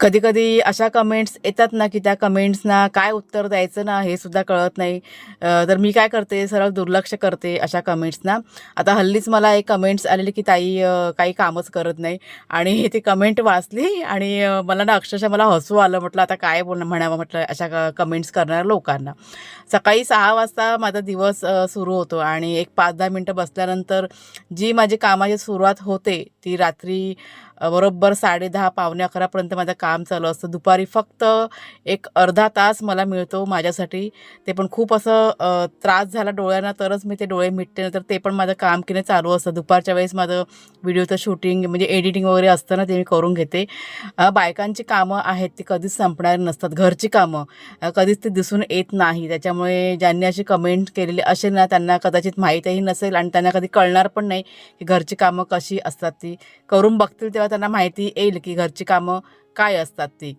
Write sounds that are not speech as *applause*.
कधी कधी अशा कमेंट्स येतात ना की त्या कमेंट्सना काय उत्तर द्यायचं ना हे सुद्धा कळत नाही. तर मी काय करते? सरळ दुर्लक्ष करते अशा कमेंट्सना आता हल्लीच मला एक कमेंट्स आलेली की ताई काही कामच करत नाही. आणि *laughs* ती कमेंट वाचली आणि मला ना अक्षरशः मला हसू आलं. म्हटलं आता काय बोल म्हणावं म्हटलं अशा कमेंट्स करणाऱ्या लोकांना. सकाळी सहा वाजता माझा दिवस सुरू होतो आणि एक पाच दहा मिनटं बसल्यानंतर जी माझी कामाची सुरुवात होते ती रात्री अ, बरोबर साडेदहा पावणे अकरापर्यंत माझं काम चालू असतं. दुपारी फक्त एक अर्धा तास मला मिळतो माझ्यासाठी. ते पण खूप असं त्रास झाला डोळ्यांना तरच मी ते डोळे मिटते तर ते पण माझं काम की नाही चालू असतं. दुपारच्या वेळेस माझं व्हिडिओचं शूटिंग म्हणजे एडिटिंग वगैरे असतं ना ते मी करून घेते. बायकांची कामं आहेत ती कधीच संपणारी नसतात. घरची कामं कधीच ते दिसून येत नाही. त्याच्यामुळे ज्यांनी अशी कमेंट केलेली असेल ना त्यांना कदाचित माहीतही नसेल आणि त्यांना कधी कळणार पण नाही की घरची कामं कशी असतात ती. करून बघतील तेव्हा त्यांना माहिती येईल की घरची कामं काय असतात ती.